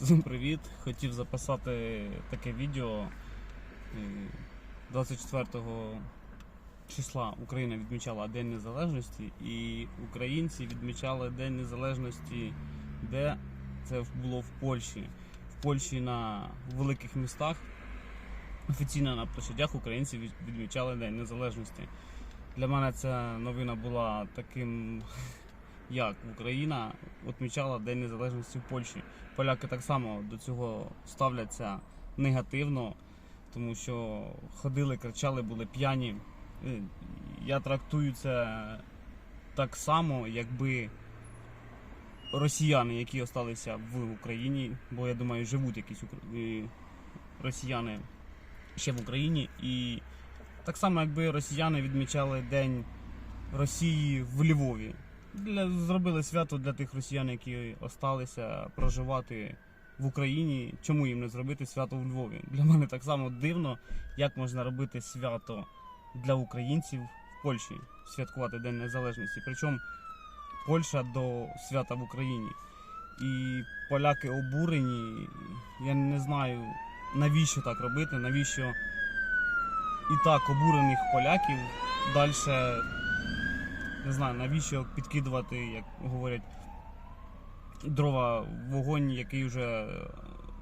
Всім привіт! Хотів записати таке відео. Е, 24 числа Україна відмічала День Незалежності, і українці відмічали День Незалежності, де це було в Польщі. В Польщі на великих містах офіційно на площадях українці відмічали День Незалежності. Для мене ця новина була таким, як Україна відмічала День Незалежності в Польщі поляки так само до цього ставляться негативно, тому що ходили, кричали, були п'яні. Е, Я трактую це так само, якби росіяни, які залишилися в Україні, бо я думаю, живуть якісь росіяни ще в Україні. І так само, якби росіяни відмічали День Росії в Львові. Для, зробили свято для тих росіян, які осталися проживати в Україні. Чому їм не зробити свято в Львові? Для мене так само дивно, як можна робити свято для українців в Польщі, святкувати День Незалежності. Причому Польща до свята в Україні. І поляки обурені. Я не знаю, навіщо так робити, навіщо і так обурених поляків далі не знаю, навіщо підкидувати, як говорять, дрова вогонь, який вже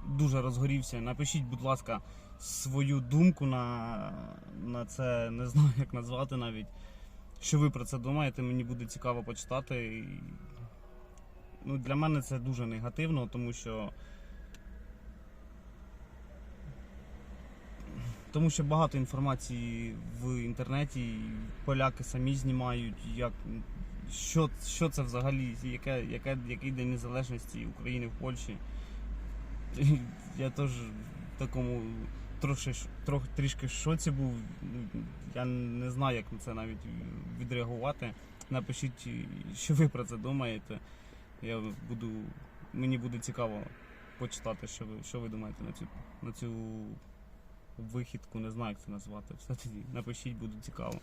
дуже розгорівся. Напишіть, будь ласка, свою думку на, на це, не знаю, як назвати навіть. Що ви про це думаєте, мені буде цікаво почитати. Ну, для мене це дуже негативно, тому що. Тому що багато інформації в інтернеті, поляки самі знімають, як, що, що це взагалі, яке, яке, який день незалежності України в Польщі. Я теж в такому трохи трішки в шоці був. Я не знаю, як на це навіть відреагувати. Напишіть, що ви про це думаєте. Я буду, мені буде цікаво почитати, що ви, що ви думаєте на цю, на цю вихідку, не знаю, як це назвати. Все тоді напишіть, буде цікаво.